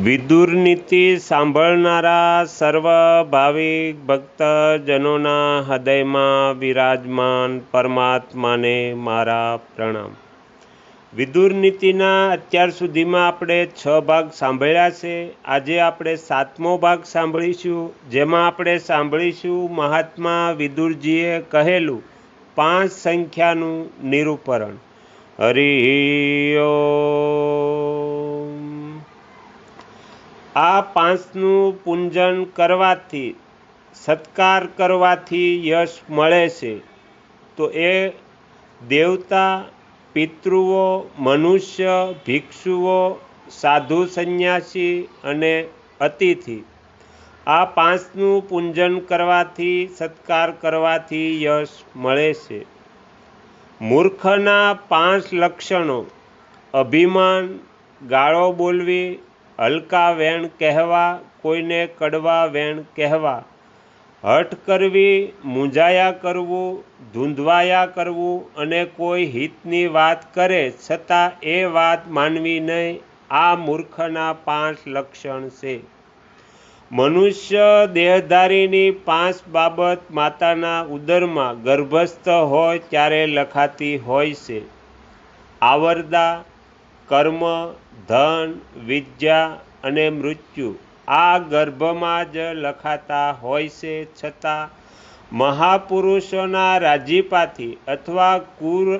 વિદુર નીતિ સાંભળનારા સર્વ ભાવિક ભક્તજનોના હૃદયમાં વિરાજમાન પરમાત્માને મારા પ્રણામ. વિદુર નીતિના અત્યાર સુધીમાં આપણે છ ભાગ સાંભળ્યા છે. આજે આપણે સાતમો ભાગ સાંભળીશું, જેમાં આપણે સાંભળીશું મહાત્મા વિદુરજીએ કહેલું પાંચ સંખ્યાનું નિરૂપરણ હરિ આ પાંચનું પૂંજન કરવાથી, સત્કાર કરવાથી યશ મળે છે. તો એ દેવતા, પિતૃઓ, મનુષ્ય, ભિક્ષુઓ, સાધુ સંન્યાસી અને અતિથિ, આ પાંચનું પૂંજન કરવાથી, સત્કાર કરવાથી યશ મળે છે. મૂર્ખના પાંચ લક્ષણો, અભિમાન, ગાળો બોલવી હલકા વેણ કહેવા, કોઈને કડવા વેણ કહેવા. હઠ કરવી, મૂંઝાયા કરવું, ધૂંધવાયા કરવું અને કોઈ હિતની વાત કરે છતાં એ વાત માનવી નહીં, આ મૂર્ખના પાંચ લક્ષણ છે. મનુષ્ય દેહધારીની પાંચ બાબત માતાના ઉદરમાં ગર્ભસ્થ હોય ત્યારે લખાતી હોય છે. આવરદા કર્મ, ધન, વિદ્યા અને મૃત્યુ આ ગર્ભમાં જ લખાતા હોય છે. છતાં મહાપુરુષોના રાજીપાથી અથવા કુર,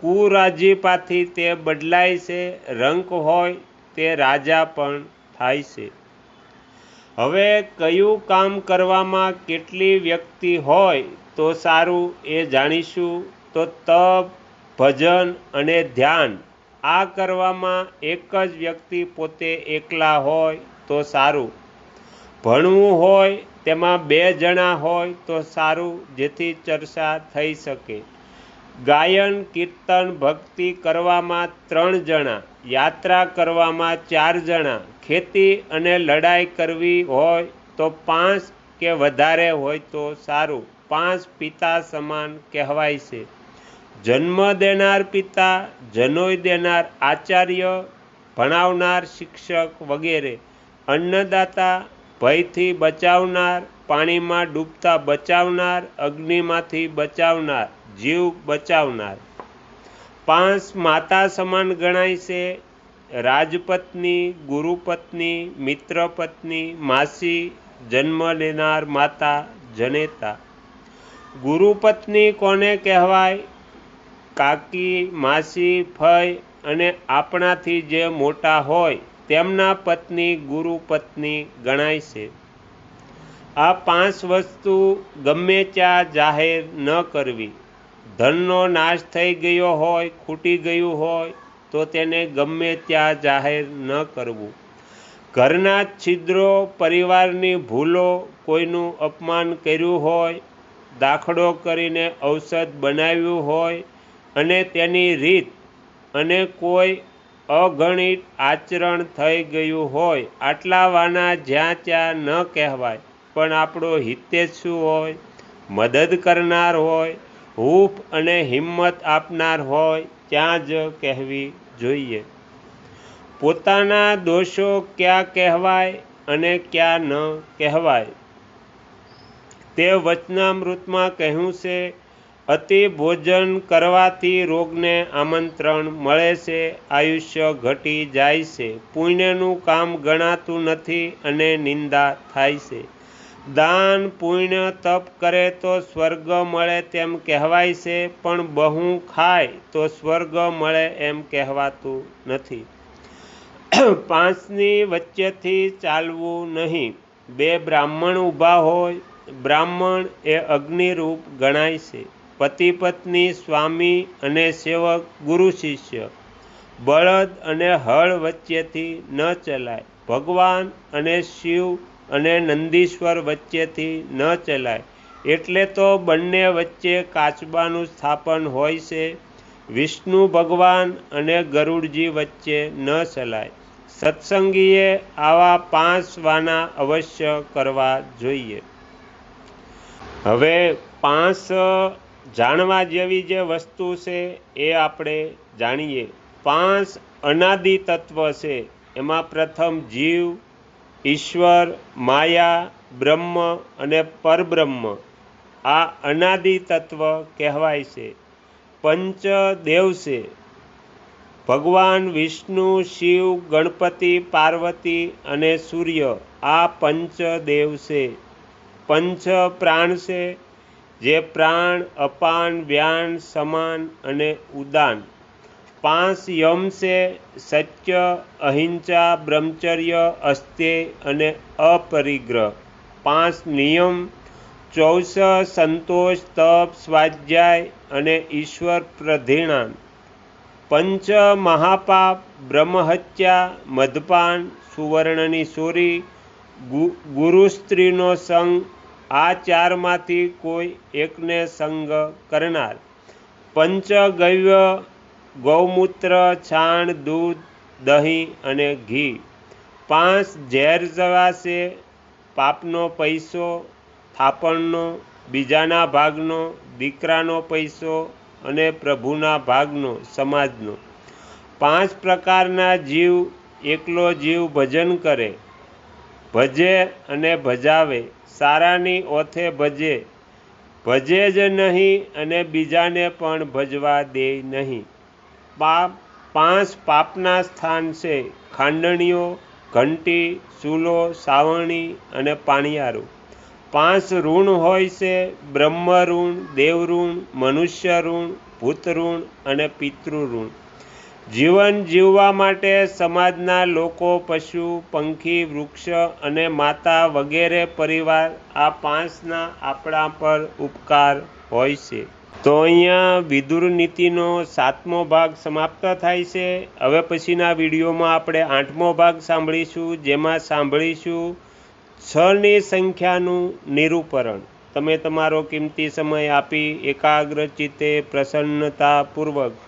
કુરાજીપાથી તે બદલાય છે. રંક હોય તે રાજા પણ થાય છે. હવે કયું કામ કરવામાં કેટલી વ્યક્તિ હોય તો સારું એ જાણીશું. તો તપ, ભજન અને ધ્યાન આ કરવામાં એક જ વ્યક્તિ પોતે એકલા હોય તો સારું. ભણવું હોય તેમાં બે જણા હોય તો સારું, જેથી ચર્ચા થઈ શકે. ગાયન, કીર્તન, ભક્તિ કરવામાં ત્રણ જણા, યાત્રા કરવામાં ચાર જણા, ખેતી અને લડાઈ કરવી હોય તો પાંચ કે વધારે હોય તો સારું. પાંચ પિતા સમાન કહેવાય છે. જન્મ દેનાર પિતા જનોય દેનાર આચાર્ય, ભણાવનાર શિક્ષક વગેરે. અન્નદાતા ભયથી બચાવનાર, પાણીમાં ડૂબતા બચાવનાર, અગ્નિમાંથી બચાવનાર, જીવ બચાવનાર. પાંચ માતા સમાન ગણાય છે. રાજપત્ની, ગુરુપત્ની, મિત્રપત્ની, માસી, જન્મ લેનાર માતા, જનેતા. ગુરુપત્ની કોને કહેવાય? કાકી, માસી, ફઈ અને આપણાથી જે મોટા હોય તેમના પત્ની, ગુરુ પત્ની ગણાય છે. આ પાંચ વસ્તુ ગમે ત્યાં જાહેર ન કરવી. ધનનો નાશ થઈ ગયો હોય, ખૂટી ગયું હોય, તો તેને ગમે ત્યાં જાહેર ન કરવું. ઘરના છિદ્રો, પરિવારની ભૂલો, કોઈનું અપમાન કર્યું હોય, દાખલો કરીને ઔષધ બનાવ્યું હોય અને તેની રીત અને કોઈ અગણિત આચરણ થઈ ગયું હોય, આટલા વાના જ્યાં ત્યાં ન કહેવાય, પણ આપણો હિતેજ શું હોય? મદદ કરનાર હોય, હૂફ અને હિંમત આપનાર હોય, ત્યાં જ કહેવી જોઈએ. પોતાના દોષો ક્યાં કહેવાય અને ક્યાં ન કહેવાય? તે વચનામૃતમાં કહ્યું છે અતિ ભોજન કરવાથી રોગને આમંત્રણ મળે છે, આયુષ્ય ઘટી જાય છે. પુણ્યનું કામ ગણાતું નથી અને નિંદા થાય છે. દાન, પુણ્ય, તપ કરે તો સ્વર્ગ મળે તેમ કહેવાય છે, પણ બહુ ખાય તો સ્વર્ગ મળે એમ કહેવાતું નથી. પાંચની વચ્ચેથી ચાલવું નહીં. બે બ્રાહ્મણ ઊભા હોય, બ્રાહ્મણ એ અગ્નિરૂપ ગણાય છે. પતિ પત્ની, સ્વામી અને સેવક, ગુરુ શિષ્ય. બળદ અને હળ વચ્ચેથી ન ચલાય. ભગવાન અને શિવ અને નંદીશ્વર વચ્ચેથી ન ચલાય. એટલે તો બંને વચ્ચે કાચબાનું સ્થાપન હોય છે. વિષ્ણુ ભગવાન અને ગરુડજી વચ્ચે ન ચલાય. સત્સંગીએ આવા પાંચ વાના અવશ્ય કરવા જોઈએ. હવે પાંચ જાણવા જેવી જે વસ્તુ છે એ આપણે જાણીએ. પાંચ અનાદિ તત્વ છે. એમાં પ્રથમ જીવ, ઈશ્વર, માયા, બ્રહ્મ અને પરબ્રહ્મ. આ અનાદિ તત્વ કહેવાય છે. પંચ દેવ છે. ભગવાન, વિષ્ણુ, શિવ, ગણપતિ, પાર્વતી અને સૂર્ય આ પંચ દેવ છે. પંચ પ્રાણ છે. જે પ્રાણ, અપાન, વ્યાન, સમાન અને ઉદાન. પાંચ યમ છે, સત્ય, અહિંસા, બ્રહ્મચર્ય અસ્તે અને અપરિગ્રહ. પાંચ નિયમ ચૌસ સંતોષ, તપ, સ્વાધ્યાય અને ઈશ્વર પ્રધિણાન. પંચ મહાપાપ, બ્રહ્મહત્યા, મદપાન, સુવર્ણની સોરી ગુરુ સ્ત્રીનો સંગ આ ચારમાંથી કોઈ એકને સંગ કરનાર. પંચગવ્ય, ગૌમૂત્ર, છાણ, દૂધ, દહીં અને ઘી. પાંચ ઝેર જવાશે પાપનો પૈસો, થાપણનો, બીજાના ભાગનો, દીકરાનો પૈસો અને પ્રભુના ભાગનો, સમાજનો. પાંચ પ્રકારના જીવ એકલો જીવ ભજન કરે. ભજે અને ભજાવે, સારાની ઓથે ભજે. ભજે જ નહીં અને બીજાને પણ ભજવા દે નહીં. પાપ, પાંચ પાપના સ્થાન છે. ખાંડણીઓ, ઘંટી, ચૂલો, સાવરણી અને પાણિયારું. પાંચ ઋણ હોય છે. બ્રહ્મ ઋણ દેવ ઋણ મનુષ્ય ઋણ ભૂત ઋણ અને પિતૃ ઋણ જીવન જીવવા માટે સમાજના લોકો, પશુ, પંખી, વૃક્ષ અને માતા વગેરે પરિવાર આ પાંચના આપણા પર ઉપકાર હોય છે. તો અહીંયા વિદુર નીતિનો સાતમો ભાગ સમાપ્ત થાય છે. હવે પછીના વિડીયોમાં આપણે આઠમો ભાગ સાંભળીશું, જેમાં સાંભળીશું છની સંખ્યાનું નિરૂપરણ. તમે તમારો કિંમતી સમય આપી એકાગ્ર ચિત્તે પ્રસન્નતાપૂર્વક